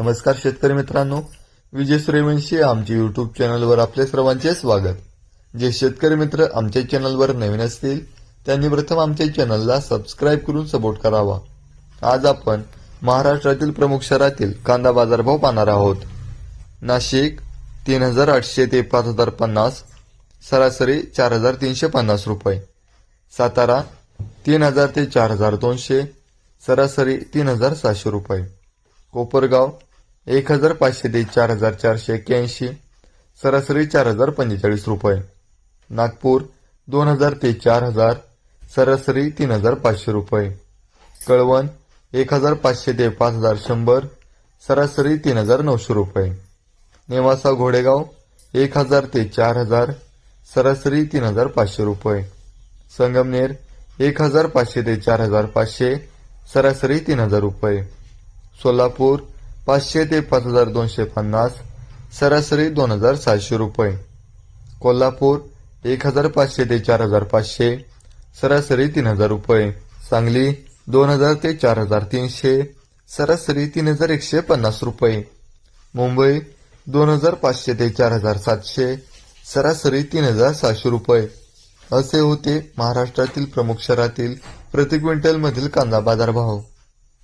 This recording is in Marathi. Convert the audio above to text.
नमस्कार शेतकरी मित्रांनो विजय सूर्यवंशी आमच्या युट्यूब चॅनलवर आपले सर्वांचे स्वागत. जे शेतकरी मित्र आमच्या चॅनलवर नवीन असतील त्यांनी प्रथम आमच्या चॅनलला सबस्क्राईब करून सपोर्ट करावा. आज आपण महाराष्ट्रातील प्रमुख शहरातील कांदा बाजारभाव पाहणार आहोत. नाशिक तीन हजार आठशे ते पाच हजार पन्नास सरासरी चार हजार तीनशे पन्नास रुपये. सातारा तीन हजार ते चार हजार दोनशे सरासरी तीन हजार सहाशे रुपये. कोपरगाव एक हजार पाचशे ते चार हजार चारशे एक्क्याऐंशी सरासरी चार हजार पंचेचाळीस रुपये. नागपूर दोन हजार ते चार हजार सरासरी तीन हजार पाचशे रुपये. कळवण एक हजार पाचशे ते पाच हजार शंभर सरासरी तीन हजार नऊशे रुपये. नेवासा घोडेगाव एक हजार ते चार हजार सरासरी तीन हजार पाचशे रुपये. संगमनेर एक हजार पाचशे ते चार हजार पाचशे सरासरी तीन हजार रुपये. सोलापूर पाचशे ते पाच हजार दोनशे पन्नास सरासरी दोन हजार सातशे रुपये. कोल्हापूर एक हजार पाचशे ते चार हजार पाचशे सरासरी तीन हजार रुपये. सांगली दोन हजार ते चार हजार तीनशे सरासरी तीन हजार एकशे पन्नास रुपये. मुंबई दोन हजार पाचशे ते चार हजार सातशे सरासरी तीन हजार सहाशे रुपये. असे होते महाराष्ट्रातील प्रमुख शहरातील प्रति क्विंटल मधील कांदा बाजारभाव.